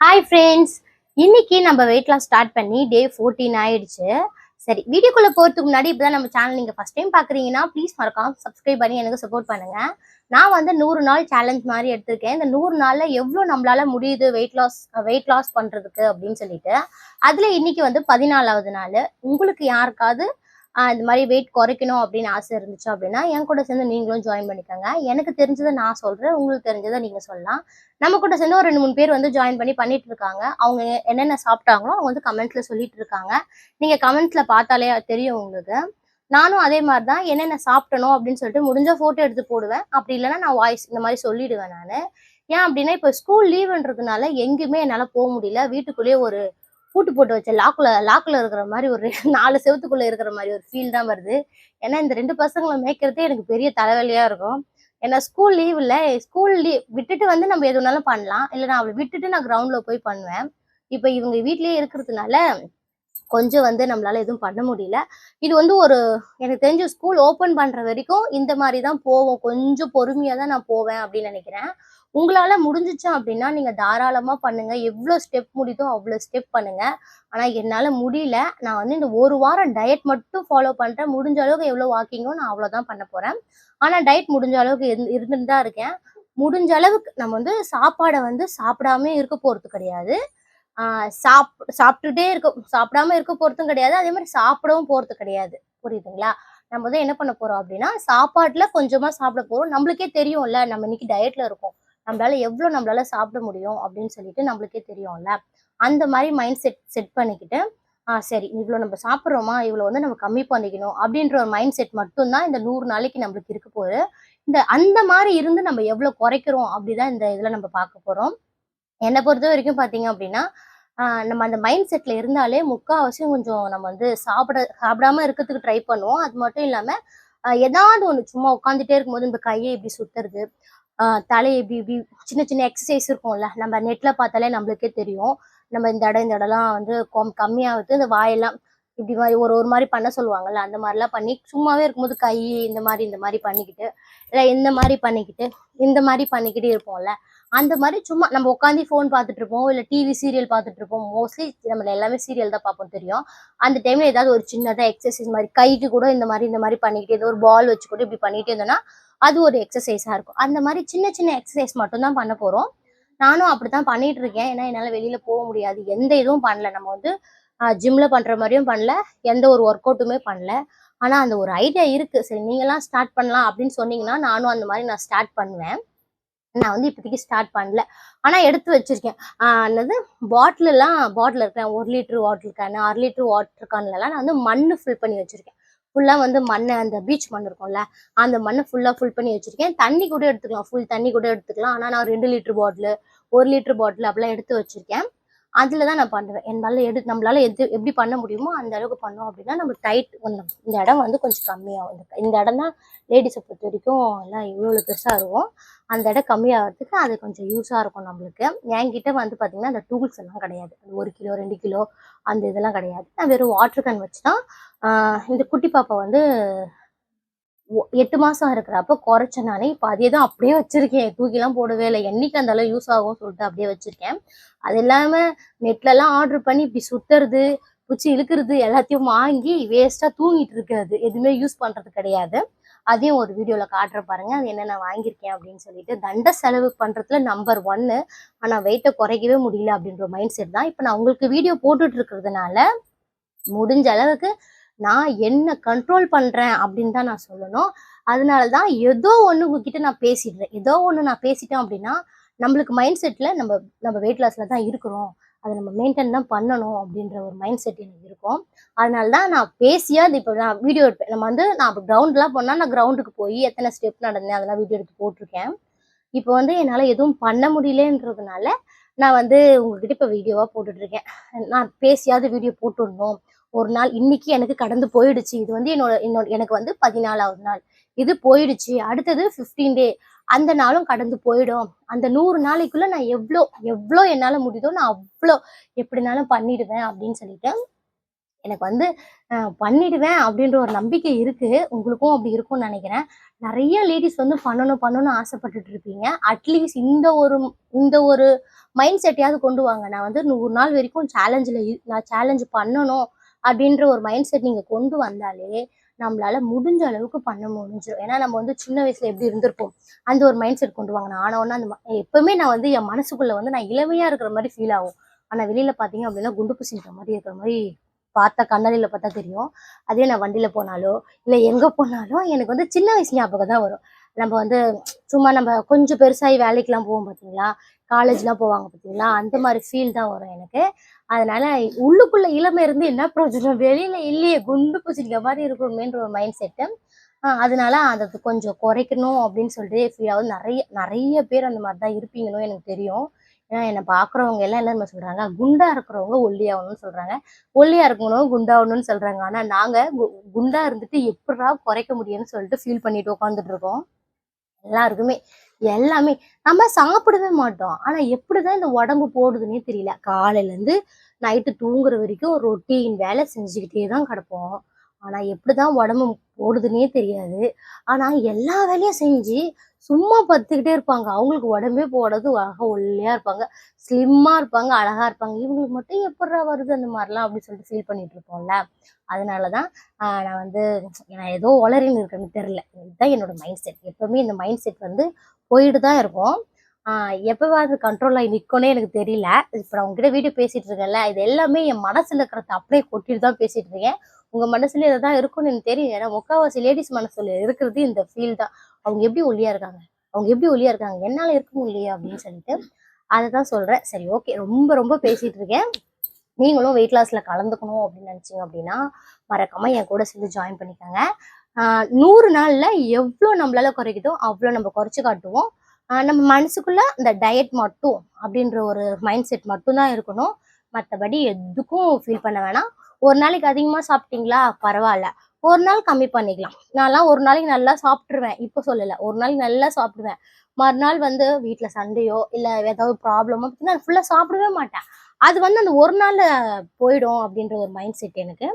Hi friends இன்னைக்கு நம்ம weight loss start பண்ணி டே ஃபோர்டீன் ஆயிடுச்சு. சரி வீடியோக்குள்ளே போகிறதுக்கு முன்னாடி இப்பதான் நம்ம சேனல் நீங்கள் ஃபர்ஸ்ட் டைம் பார்க்குறீங்கன்னா ப்ளீஸ் மறக்காம சப்ஸ்கிரைப் பண்ணி எனக்கு சப்போர்ட் பண்ணுங்கள் நான் வந்து நூறு நாள் சேலஞ்ச் மாதிரி எடுத்திருக்கேன். இந்த நூறு நாளில் எவ்வளோ நம்மளால் முடியுது வெயிட் லாஸ் வெயிட் லாஸ் பண்ணுறதுக்கு அப்படின்னு சொல்லிட்டு. அதில் இன்னைக்கு வந்து பதினாலாவது நாள். உங்களுக்கு யாருக்காவது இந்த மாதிரி வெயிட் குறைக்கணும் அப்படின்னு ஆசை இருந்துச்சு அப்படின்னா என் கூட சேர்ந்து நீங்களும் ஜாயின் பண்ணிக்கோங்க. எனக்கு தெரிஞ்சதை நான் சொல்கிறேன் உங்களுக்கு தெரிஞ்சதை நீங்கள் சொல்லலாம். நம்ம கூட சேர்ந்து ஒரு ரெண்டு மூணு பேர் வந்து ஜாயின் பண்ணி பண்ணிட்டு இருக்காங்க அவங்க என்னென்ன சாப்பிட்டாங்களோ அவங்க வந்து கமெண்ட்ல சொல்லிட்டு இருக்காங்க நீங்கள் கமெண்ட்ல பார்த்தாலே தெரியும் உங்களுக்கு. நானும் அதே மாதிரி தான் என்னென்ன சாப்பிட்டணும் அப்படின்னு சொல்லிட்டு முடிஞ்ச ஃபோட்டோ எடுத்து போடுவேன். அப்படி இல்லைன்னா நான் வாய்ஸ் இந்த மாதிரி சொல்லிடுவேன் நான். ஏன் அப்படின்னா இப்போ ஸ்கூல் லீவுன்றதுனால எங்கேயுமே என்னால் போக முடியல. வீட்டுக்குள்ளேயே ஒரு பூட்டு போட்டு வச்ச லாக்கில் லாக்கில் இருக்கிற மாதிரி ஒரு நாலு செவத்துக்குள்ள இருக்கிற மாதிரி ஒரு ஃபீல் தான் வருது. ஏன்னா இந்த ரெண்டு பசங்களை மேய்க்கிறதே எனக்கு பெரிய தலைவலியா இருக்கும். ஏன்னா ஸ்கூல் லீவ்ல ஸ்கூல் லீவ் விட்டுட்டு வந்து நம்ம எது வேணாலும் பண்ணலாம். இல்லை நான் அவளை விட்டுட்டு நான் கிரவுண்ட்ல போய் பண்ணுவேன். இப்போ இவங்க வீட்லயே இருக்கிறதுனால கொஞ்சம் வந்து நம்மளால எதுவும் பண்ண முடியல. இது வந்து ஒரு எனக்கு தெரிஞ்ச ஸ்கூல் ஓப்பன் பண்ற வரைக்கும் இந்த மாதிரி தான் போவோம். கொஞ்சம் பொறுமையா தான் நான் போவேன் அப்படின்னு நினைக்கிறேன். உங்களால முடிஞ்சிச்சு அப்படின்னா நீங்க தாராளமா பண்ணுங்க. எவ்வளோ ஸ்டெப் முடியுதோ அவ்வளோ ஸ்டெப் பண்ணுங்க. ஆனா என்னால முடியல. நான் வந்து இந்த ஒரு வாரம் டயட் மட்டும் ஃபாலோ பண்றேன். முடிஞ்ச அளவுக்கு எவ்வளோ வாக்கிங்கோ நான் அவ்வளோதான் பண்ண போறேன். ஆனா டயட் முடிஞ்ச அளவுக்கு இருந்துட்டு தான் இருக்கேன். முடிஞ்ச அளவுக்கு நம்ம வந்து சாப்பாடை வந்து சாப்பிடாம இருக்க போறது கிடையாது. சாப் சாப்பிட்டுட்டே இருக்க சாப்பிடாம இருக்க போறதும் கிடையாது. அதே மாதிரி சாப்பிடவும் போறது கிடையாது. புரியுதுங்களா? நம்ம வந்து என்ன பண்ண போறோம் அப்படின்னா சாப்பாட்டுல கொஞ்சமா சாப்பிட போறோம். நம்மளுக்கே தெரியும்ல நம்ம இன்னைக்கு டயட்ல இருக்கோம். நம்மளால எவ்வளோ நம்மளால சாப்பிட முடியும் அப்படின்னு சொல்லிட்டு நம்மளுக்கே தெரியும்ல. அந்த மாதிரி மைண்ட் செட் செட் பண்ணிக்கிட்டு ஆ சரி இவ்வளோ நம்ம சாப்பிட்றோமா? இவ்வளோ வந்து நம்ம கம்மி பண்ணிக்கணும். அப்படின்ற ஒரு மைண்ட் செட் மட்டும்தான் இந்த நூறு நாளைக்கு நம்மளுக்கு இருக்க போகுது. இந்த அந்த மாதிரி இருந்து நம்ம எவ்வளோ குறைக்கிறோம் அப்படிதான் இந்த இதில் நம்ம பார்க்க போகிறோம் என்னை பொறுத்த வரைக்கும் பார்த்தீங்க அப்படின்னா ஆஹ் நம்ம அந்த மைண்ட் செட்ல இருந்தாலே முக்கால்வாசியும் கொஞ்சம் நம்ம வந்து சாப்பிட சாப்பிடாம இருக்கிறதுக்கு ட்ரை பண்ணுவோம். அது மட்டும் இல்லாம ஏதாவது ஒன்று சும்மா உட்காந்துட்டே இருக்கும்போது இந்த கையை இப்படி சுத்துறது தலையை இப்படி இப்படி சின்ன சின்ன எக்ஸசைஸ் இருக்கும்ல நம்ம நெட்ல பார்த்தாலே நம்மளுக்கே தெரியும். நம்ம இந்த இடம் இந்த இடம்லாம் வந்து கொம் கம்மியாகுது. இந்த வாயெல்லாம் இப்படி மாதிரி ஒரு ஒரு மாதிரி பண்ண சொல்லுவாங்கல்ல அந்த மாதிரிலாம் பண்ணி சும்மாவே இருக்கும்போது கை இந்த மாதிரி இந்த மாதிரி பண்ணிக்கிட்டு இல்லை இந்த மாதிரி பண்ணிக்கிட்டு இந்த மாதிரி பண்ணிக்கிட்டு இருப்போம்ல. அந்த மாதிரி சும்மா நம்ம உட்காந்து ஃபோன் பார்த்துட்டு இருப்போம் இல்லை டிவி சீரியல் பார்த்துட்டு இருப்போம். மோஸ்ட்லி நம்ம எல்லாமே சீரியல் தான் பார்ப்போம் தெரியும். அந்த டைம்ல ஏதாவது ஒரு சின்னதாக எக்ஸசைஸ் மாதிரி கைக்கு கூட இந்த மாதிரி இந்த மாதிரி பண்ணிக்கிட்டு ஏதோ ஒரு பால் வச்சு கூட இப்படி பண்ணிட்டே இருந்தோம்னா அது ஒரு எக்ஸசைஸாக இருக்கும். அந்த மாதிரி சின்ன சின்ன எக்ஸசைஸ் மட்டும்தான் பண்ண போகிறோம் நானும் அப்படி தான் பண்ணிட்டு இருக்கேன். ஏன்னா என்னால் வெளியில் போக முடியாது. எந்த இதுவும் பண்ணல. நம்ம வந்து ஜிம்மில் பண்ணுற மாதிரியும் பண்ணல. எந்த ஒரு ஒர்க் அவுட்டுமே பண்ணல. ஆனால் அந்த ஒரு ஐடியா இருக்கு. சரி நீங்களாம் ஸ்டார்ட் பண்ணலாம் அப்படின்னு சொன்னீங்கன்னா நானும் அந்த மாதிரி நான் ஸ்டார்ட் பண்ணுவேன். நான் வந்து இப்போதைக்கு ஸ்டார்ட் பண்ணல. ஆனால் எடுத்து வச்சிருக்கேன். என்னது? பாட்டிலெலாம் பாட்டில் இருக்கேன் ஒரு லிட்டர் வாட்டர் கேன் அரை லிட்டர் வாட்டர் கேன்லலாம் நான் வந்து மண்ணு ஃபில் பண்ணி வச்சுருக்கேன். ஃபுல்லாக வந்து மண்ணை அந்த பீச் மண் இருக்கும்ல அந்த மண்ணை ஃபுல்லாக ஃபுல் பண்ணி வச்சுருக்கேன். தண்ணி கூட எடுத்துக்கலாம். ஃபுல் தண்ணி கூட எடுத்துக்கலாம். ஆனால் நான் ரெண்டு லிட்டர் பாட்டில் ஒரு லிட்டர் பாட்டில் அப்படிலாம் எடுத்து வச்சிருக்கேன். அதில் தான் நான் பண்ணுவேன். என்னால் எடு நம்மளால எது எப்படி பண்ண முடியுமோ அந்த அளவுக்கு பண்ணோம் அப்படின்னா நம்ம டைட் கொஞ்சம் இந்த இடம் வந்து கொஞ்சம் கம்மியாகும். இந்த இந்த இடம் தான் லேடிஸை பொறுத்த வரைக்கும் எல்லாம் இவ்வளோ பெருசாக இருக்கும் அந்த இடம் கம்மியாகிறதுக்கு அது கொஞ்சம் யூஸாக இருக்கும் நம்மளுக்கு. என்கிட்ட வந்து பார்த்திங்கன்னா அந்த டூல்ஸ் எல்லாம் கிடையாது. அது ஒரு கிலோ ரெண்டு கிலோ அந்த இதெல்லாம் கிடையாது. நான் வெறும் வாட்டர் கேன் வச்சு தான் இந்த குட்டி பாப்பா வந்து ஒ- எட்டு மாதம் இருக்கிறப்ப குறைச்ச நானே இப்போ அதே தான் அப்படியே வச்சுருக்கேன். தூக்கிலாம் போடவே இல்லை. என்னைக்கு அந்த அளவு யூஸ் ஆகும்னு சொல்லிட்டு அப்படியே வச்சுருக்கேன். அது இல்லாமல் நெட்லலாம் ஆர்டர் பண்ணி இப்படி சுற்றுறது பிடிச்சி இழுக்கிறது எல்லாத்தையும் வாங்கி வேஸ்ட்டாக தூங்கிட்டு இருக்கிறது. எதுவுமே யூஸ் பண்ணுறது கிடையாது. அதையும் ஒரு வீடியோவில் காட்டுற பாருங்கள் அது என்ன நான் வாங்கியிருக்கேன் அப்படின்னு சொல்லிட்டு தண்ட செலவு பண்ணுறதுல நம்பர் ஒன்று ஆனால் வெயிட்டை குறைக்கவே முடியல அப்படின்ற மைண்ட் செட் தான். இப்போ நான் உங்களுக்கு வீடியோ போட்டுட்டு இருக்கிறதுனால முடிஞ்ச அளவுக்கு நான் என்ன கண்ட்ரோல் பண்ணுறேன் அப்படின்னு தான் நான் சொல்லணும். அதனால தான் ஏதோ ஒன்று உங்ககிட்ட நான் பேசிடுறேன். ஏதோ ஒன்று நான் பேசிட்டேன் அப்படின்னா நம்மளுக்கு மைண்ட் செட்டில் நம்ம நம்ம வெயிட் லாஸில் தான் இருக்கிறோம். அதை நம்ம மெயின்டைன் தான் பண்ணணும் அப்படின்ற ஒரு மைண்ட் செட் எனக்கு இருக்கும். அதனால தான் நான் பேசியா அது இப்போ நான் வீடியோ எடுப்பேன். நம்ம வந்து நான் இப்போ கிரவுண்ட்லாம் போனால் நான் கிரவுண்டுக்கு போய் எத்தனை ஸ்டெப் நடந்தேன் அதெல்லாம் வீடியோ எடுத்து போட்டிருக்கேன். இப்போ வந்து என்னால் எதுவும் பண்ண முடியலன்றதுனால நான் வந்து உங்ககிட்ட இப்போ வீடியோவாக போட்டுட்டு இருக்கேன் நான் பேசியாவது வீடியோ போட்டுடணும். ஒரு நாள் இன்னைக்கு எனக்கு கடந்து போயிடுச்சு. இது வந்து என்னோட என்னோட எனக்கு வந்து பதினாலாவது நாள். இது போயிடுச்சு. அடுத்தது 15 டே அந்த நாளும் கடந்து போயிடும். அந்த நூறு நாளைக்குள்ள நான் எவ்வளோ எவ்வளோ என்னால் முடியுதோ நான் அவ்வளோ எப்படினாலும் பண்ணிடுவேன் அப்படின்னு சொல்லிட்டு எனக்கு வந்து பண்ணிடுவேன் அப்படின்ற ஒரு நம்பிக்கை இருக்குது உங்களுக்கும் அப்படி இருக்கும்னு நினைக்கிறேன். நிறைய லேடிஸ் வந்து பண்ணணும் பண்ணணும்னு ஆசைப்பட்டுட்டு இருப்பீங்க. அட்லீஸ்ட் இந்த ஒரு இந்த ஒரு மைண்ட் செட்டையாவது கொண்டு வாங்க. நான் வந்து நூறு நாள் வரைக்கும் சேலஞ்சில் நான் சேலஞ்சு பண்ணணும். அப்படின்ற ஒரு மைண்ட் செட் நீங்கள் கொண்டு வந்தாலே நம்மளால முடிஞ்ச அளவுக்கு பண்ண முடிஞ்சிடும் ஏன்னா நம்ம வந்து சின்ன வயசுல எப்படி இருந்திருப்போம்? அந்த ஒரு மைண்ட் செட் கொண்டு வாங்க நான் ஆனவொன்னா அந்த ம- எப்பவுமே நான் வந்து என் மனசுக்குள்ள வந்து நான் இளமையா இருக்கிற மாதிரி ஃபீல் ஆகும். ஆனா வெளியில பாத்தீங்க அப்படின்னா குண்டு பூசிக்கிற மாதிரி இருக்கிற மாதிரி பார்த்தா கண்ணாடியில பார்த்தா தெரியும். அதே நான் வண்டியில போனாலோ இல்லை எங்க போனாலும் எனக்கு வந்து சின்ன வயசு ஞாபகம் தான் வரும். நம்ம வந்து சும்மா நம்ம கொஞ்சம் பெருசாகி வேலைக்கெல்லாம் போவோம் பார்த்தீங்களா? காலேஜ்லாம் போவாங்க பார்த்தீங்களா அந்த மாதிரி ஃபீல் தான் வரும் எனக்கு. அதனால உள்ளுக்குள்ள இளமை இருந்து என்ன பிரயோஜனம்? வெளியில இல்லையே குண்டு பூச்சிக்க மாதிரி இருக்கணுமேன்ற ஒரு மைண்ட் செட்டு அதனால அதை கொஞ்சம் குறைக்கணும் அப்படின்னு சொல்லிட்டு ஃபீல் ஆகுது. நிறைய நிறைய பேர் அந்த மாதிரி தான் இருப்பீங்கன்னு எனக்கு தெரியும். ஏன்னா என்னை பார்க்குறவங்க எல்லாம் என்ன சொல்கிறாங்க குண்டாக இருக்கிறவங்க ஒல்லியாகணும்னு சொல்கிறாங்க ஒல்லியாக இருக்கணும் குண்டாகணும்னு சொல்கிறாங்க ஆனால் நாங்கள் கு- இருந்துட்டு எப்படா குறைக்க முடியும்னு சொல்லிட்டு ஃபீல் பண்ணிட்டு உட்காந்துட்டு இருக்கோம். எல்லாருக்குமே எல்லாமே நம்ம சாப்பிடவே மாட்டோம். ஆனா எப்படிதான் இந்த உடம்பு போடுதுன்னே தெரியல. காலையில இருந்து நைட்டு தூங்குற வரைக்கும் ரொட்டீன் வேலை செஞ்சுக்கிட்டே தான் கிடப்போம். ஆனா எப்படிதான் உடம்பு போடுதுன்னே தெரியாது. ஆனா எல்லா வேலையும் செஞ்சு சும்மா பத்துக்கிட்டே இருப்பாங்க. அவங்களுக்கு உடம்பே போடாது அழகா ஒல்லியாக இருப்பாங்க ஸ்லிம்மா இருப்பாங்க அழகா இருப்பாங்க. இவங்களுக்கு மட்டும் எப்படா வருது அந்த மாதிரிலாம் அப்படின்னு சொல்லிட்டு ஃபீல் பண்ணிட்டு இருப்போம்ல. அதனாலதான் நான் வந்து நான் ஏதோ உளறின்னு இருக்கேன்னு தெரியல. இதுதான் என்னோட மைண்ட் செட் எப்பவுமே இந்த மைண்ட் செட் வந்து போயிட்டு தான் இருக்கும் ஆஹ் கண்ட்ரோல் ஆகி நிற்கும்னே எனக்கு தெரியல. இப்போ நான் உங்ககிட்ட வீடியோ பேசிட்டு இருக்கேன்ல. இது எல்லாமே என் மனசுல இருக்கிறத அப்படியே கொட்டிட்டு தான் பேசிட்டு இருக்கேன். உங்க மனசுல இதை தான் இருக்கும்னு எனக்கு தெரியும் ஏன்னா முக்காவாசி லேடிஸ் மனசுல இருக்கிறது இந்த ஃபீல் தான். அவங்க எப்படி ஒல்லியா இருக்காங்க? அவங்க எப்படி ஒல்லியா இருக்காங்க? என்னால இருக்க முடியலையா அப்படின்னு சொல்லிட்டு அதை தான் சொல்றேன். சரி ஓகே ரொம்ப ரொம்ப பேசிட்டு இருக்கேன். நீங்களும் வெயிட் லாஸ்ல கலந்துக்கணும் அப்படின்னு நினைச்சீங்க அப்படின்னா மறக்காம என் கூட சேர்ந்து ஜாயின் பண்ணிக்கோங்க. நூறு நாள்ல எவ்வளோ நம்மளால குறைக்குதோ அவ்வளோ நம்ம குறைச்சு காட்டுவோம். நம்ம மனசுக்குள்ள இந்த டயட் மட்டும் அப்படின்ற ஒரு மைண்ட் செட் மட்டும்தான் இருக்கணும். மற்றபடி எதுக்கும் ஃபீல் பண்ண வேணாம். ஒரு நாளைக்கு அதிகமாக சாப்பிட்டீங்களா? பரவாயில்ல. ஒரு நாள் கம்மி பண்ணிக்கலாம். நான்லாம் ஒரு நாளைக்கு நல்லா சாப்பிட்ருவேன் இப்போ சொல்லலை. ஒரு நாளைக்கு நல்லா சாப்பிடுவேன். மறுநாள் வந்து வீட்டில் சண்டையோ இல்லை ஏதாவது ப்ராப்ளமோ நான் ஃபுல்லாக சாப்பிடவே மாட்டேன். அது வந்து அந்த ஒரு நாள் போயிடும் அப்படின்ற ஒரு மைண்ட் செட் எனக்கு.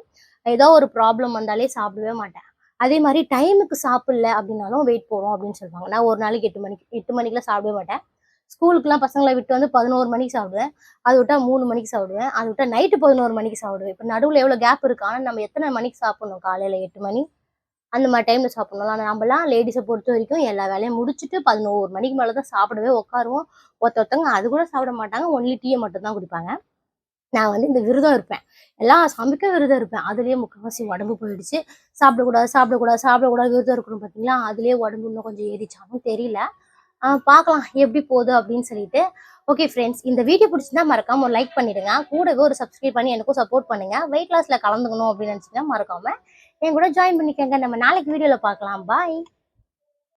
ஏதோ ஒரு ப்ராப்ளம் வந்தாலே சாப்பிடவே மாட்டேன். அதே மாதிரி டைமுக்கு சாப்பிடல அப்படின்னாலும் வெயிட் போடும் அப்படின்னு சொல்லுவாங்க. நான் ஒரு நாளைக்கு எட்டு மணிக்கு எட்டு மணிக்கெலாம் சாப்பிடவே மாட்டேன். ஸ்கூலுக்குலாம் பசங்களை விட்டு வந்து பதினோரு மணிக்கு சாப்பிடுவேன். அது விட்டால் மூணு மணிக்கு சாப்பிடுவேன். அது விட்டா நைட்டு பதினோரு மணிக்கு சாப்பிடுவேன். இப்போ நடுவில் எவ்வளோ கேப் இருக்கு? ஆனால் நம்ம எத்தனை மணிக்கு சாப்பிடணும்? காலையில் எட்டு மணி? அந்த மாதிரி டைமில் சாப்பிடணும் ஆனால் நம்மலாம் லேடிஸை பொறுத்த வரைக்கும் எல்லா வேலையும் முடிச்சுட்டு பதினோரு மணிக்கு மேலே தான் சாப்பிடவே உட்காருவோம். ஒருத்த ஒருத்தவங்க அது கூட சாப்பிட மாட்டாங்க. ஒன்லி டீயை மட்டும்தான் குடிப்பாங்க. நான் வந்து இந்த விரதம் இருப்பேன். எல்லா சாமிக்கும் விரதம் இருப்பேன். அதுலேயே முக்கால்வாசி உடம்பு போயிடுச்சு. சாப்பிடக்கூடாது சாப்பிடக்கூடாது சாப்பிடக்கூடாது. விரதம் இருக்கணும் பார்த்தீங்களா அதுலேயே உடம்பு இன்னும் கொஞ்சம் ஏறிச்சாலும் தெரியல. பார்க்கலாம் எப்படி போகுது அப்படின்னு சொல்லிட்டு. ஓகே ஃப்ரெண்ட்ஸ் இந்த வீடியோ பிடிச்சிருந்தா மறக்காம ஒரு லைக் பண்ணிடுங்க. கூடவே ஒரு சப்ஸ்கிரைப் பண்ணி எனக்கும் சப்போர்ட் பண்ணுங்க. வெயிட் லாஸ்ல கலந்துக்கணும் அப்படின்னு நினச்சிங்கன்னா மறக்காம என் கூட ஜாயின் பண்ணிக்கோங்க. நம்ம நாளைக்கு வீடியோவில் பார்க்கலாம். பாய்